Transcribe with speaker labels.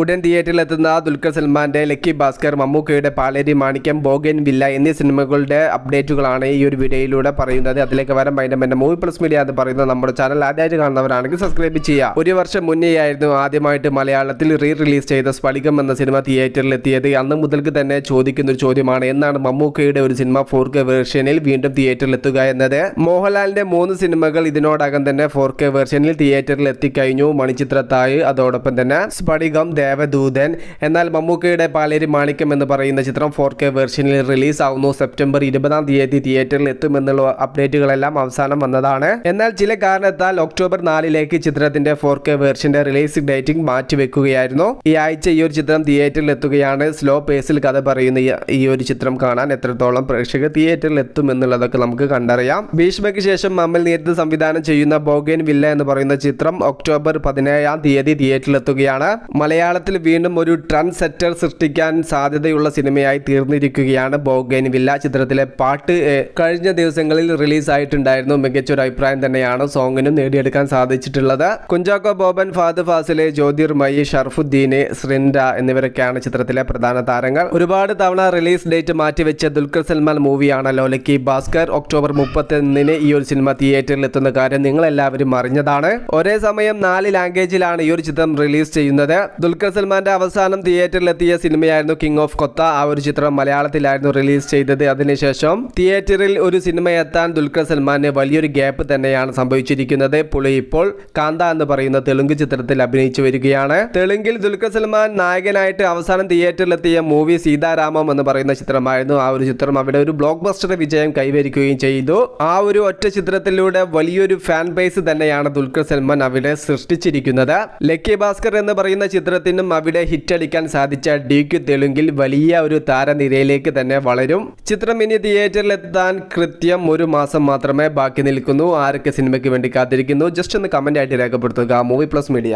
Speaker 1: ഉടൻ തിയേറ്ററിൽ എത്തുന്ന ദുൽഖർ സൽമാന്റെ ലക്കി ഭാസ്കർ മമ്മൂക്കയുടെ പാലേരി മാണിക്യം ബോഗൻ വില്ല എന്നീ സിനിമകളുടെ അപ്ഡേറ്റുകളാണ് ഈ ഒരു വീഡിയോയിലൂടെ പറയുന്നത്. അതിലേക്ക് വരാൻ പറ്റും എന്റെ മൂവി പ്ലസ് മീഡിയ എന്ന് പറയുന്ന നമ്മുടെ ചാനൽ ആദ്യമായിട്ട് കാണുന്നവരാണെങ്കിൽ സബ്സ്ക്രൈബ് ചെയ്യുക. ഒരു വർഷം മുന്നേ ആയിരുന്നു ആദ്യമായിട്ട് മലയാളത്തിൽ റീ റിലീസ് ചെയ്ത സ്ഫടികം എന്ന സിനിമ തിയേറ്ററിൽ എത്തിയത് അന്ന് മുതൽക്ക് തന്നെ ചോദിക്കുന്ന ഒരു ചോദ്യമാണ് എന്നാണ് മമ്മൂക്കയുടെ ഒരു സിനിമ ഫോർ കെ വേർഷനിൽ വീണ്ടും തിയേറ്ററിൽ എത്തുക എന്നത്? മോഹൻലാലിന്റെ മൂന്ന് സിനിമകൾ ഇതിനോടകം തന്നെ ഫോർ കെ വേർഷനിൽ തിയേറ്ററിൽ എത്തിക്കഴിഞ്ഞു മണിച്ചിത്രത്തായ് അതോടൊപ്പം തന്നെ സ്ഫടികം ദേവദൂതൻ. എന്നാൽ മമ്മൂക്കയുടെ പാലേരി മാണിക്യം എന്ന് പറയുന്ന ചിത്രം ഫോർ കെ വേർഷനിൽ റിലീസ് ആവുന്നു. സെപ്റ്റംബർ ഇരുപതാം തീയതി തിയേറ്ററിൽ എത്തുമെന്നുള്ള അപ്ഡേറ്റുകളെല്ലാം അവസാനം വന്നതാണ്. എന്നാൽ ചില കാരണത്താൽ ഒക്ടോബർ നാലിലേക്ക് ചിത്രത്തിന്റെ ഫോർ കെ വേർഷന്റെ റിലീസ് ഡേറ്റിംഗ് മാറ്റിവെക്കുകയായിരുന്നു. ഈ ആഴ്ച ഈ ഒരു ചിത്രം തിയേറ്ററിൽ എത്തുകയാണ്. സ്ലോ പേസിൽ കഥ പറയുന്ന ഈ- ഒരു ചിത്രം കാണാൻ എത്രത്തോളം പ്രേക്ഷകർ തിയേറ്ററിൽ എത്തും എന്നുള്ളതൊക്കെ നമുക്ക് കണ്ടറിയാം. ഭീഷ്മയ്ക്ക് ശേഷം മമ്മൽ നേരിട്ട് സംവിധാനം ചെയ്യുന്ന ബോഗേൻ വില്ല എന്ന് പറയുന്ന ചിത്രം ഒക്ടോബർ പതിനേഴാം തീയതി തിയേറ്ററിൽ എത്തുകയാണ്. മലയാളത്തിൽ വീണ്ടും ഒരു ട്രെൻഡ് സെറ്റർ സൃഷ്ടിക്കാൻ സാധ്യതയുള്ള സിനിമയായി തീർന്നിരിക്കുകയാണ് ബോഗൈൻ വില്ല. ചിത്രത്തിലെ പാട്ട് കഴിഞ്ഞ ദിവസങ്ങളിൽ റിലീസായിട്ടുണ്ടായിരുന്നു. മികച്ച ഒരു അഭിപ്രായം തന്നെയാണ് സോങ്ങിനും നേടിയെടുക്കാൻ സാധിച്ചിട്ടുള്ളത്. കുഞ്ചാക്കോ ബോബൻ ഫാദ് ഫാസിലെ ജ്യോതിർമയി ഷർഫുദ്ദീന് ശ്രിൻഡ എന്നിവരൊക്കെയാണ് ചിത്രത്തിലെ പ്രധാന താരങ്ങൾ. ഒരുപാട് തവണ റിലീസ് ഡേറ്റ് മാറ്റിവെച്ച ദുൽഖർ സൽമാൻ മൂവിയാണല്ലോ ലക്കി ഭാസ്കർ. ഒക്ടോബർ മുപ്പത്തൊന്നിന് ഈ ഒരു സിനിമ തിയേറ്ററിൽ എത്തുന്ന കാര്യം നിങ്ങൾ എല്ലാവരും അറിഞ്ഞതാണ്. ഒരേ സമയം നാല് ലാംഗ്വേജിലാണ് ഈ ഒരു ചിത്രം റിലീസ് ചെയ്യുന്നത്. ദുൽഖർ സൽമാന്റെ അവസാനം തിയേറ്ററിലെത്തിയ സിനിമയായിരുന്നു കിങ് ഓഫ് കൊത്ത ആ ഒരു ചിത്രം മലയാളത്തിലായിരുന്നു റിലീസ് ചെയ്തത്. അതിനുശേഷം തിയേറ്ററിൽ ഒരു സിനിമ എത്താൻ ദുൽഖർ സൽമാന് വലിയൊരു ഗ്യാപ്പ് തന്നെയാണ് സംഭവിച്ചിരിക്കുന്നത്. പുളി ഇപ്പോൾ കാന്ത എന്ന് പറയുന്ന തെലുങ്ക് ചിത്രത്തിൽ അഭിനയിച്ചു വരികയാണ്. തെലുങ്കിൽ ദുൽഖർ സൽമാൻ നായകനായിട്ട് അവസാനം തിയേറ്ററിലെത്തിയ മൂവി സീതാരാമം എന്ന് പറയുന്ന ചിത്രമായിരുന്നു ആ ഒരു ചിത്രം. അവിടെ ഒരു ബ്ലോക്ക് ബസ്റ്റർ വിജയം കൈവരിക്കുകയും ചെയ്തു. ആ ഒരു ഒറ്റ ചിത്രത്തിലൂടെ വലിയൊരു ഫാൻ ബേസ് തന്നെയാണ് ദുൽഖർ സൽമാൻ അവിടെ സൃഷ്ടിച്ചിരിക്കുന്നത്. ലക്കി ഭാസ്കർ എന്ന് പറയുന്ന ചിത്രത്തിനും അവിടെ ഹിറ്റടിക്കാൻ സാധിച്ച ഡിക്യു തെലുങ്കിൽ വലിയ ഒരു താരനിരയിലേക്ക് തന്നെ വളരും. ചിത്രം ഇനി തിയേറ്ററിലെത്താൻ കൃത്യം ഒരു മാസം മാത്രമേ ബാക്കി നിൽക്കുന്നു. ആരൊക്കെ സിനിമയ്ക്ക് വേണ്ടി കാത്തിരിക്കുന്നു? ജസ്റ്റ് ഒന്ന് കമന്റ് ആയിട്ട് രേഖപ്പെടുത്തുക. Movie plus media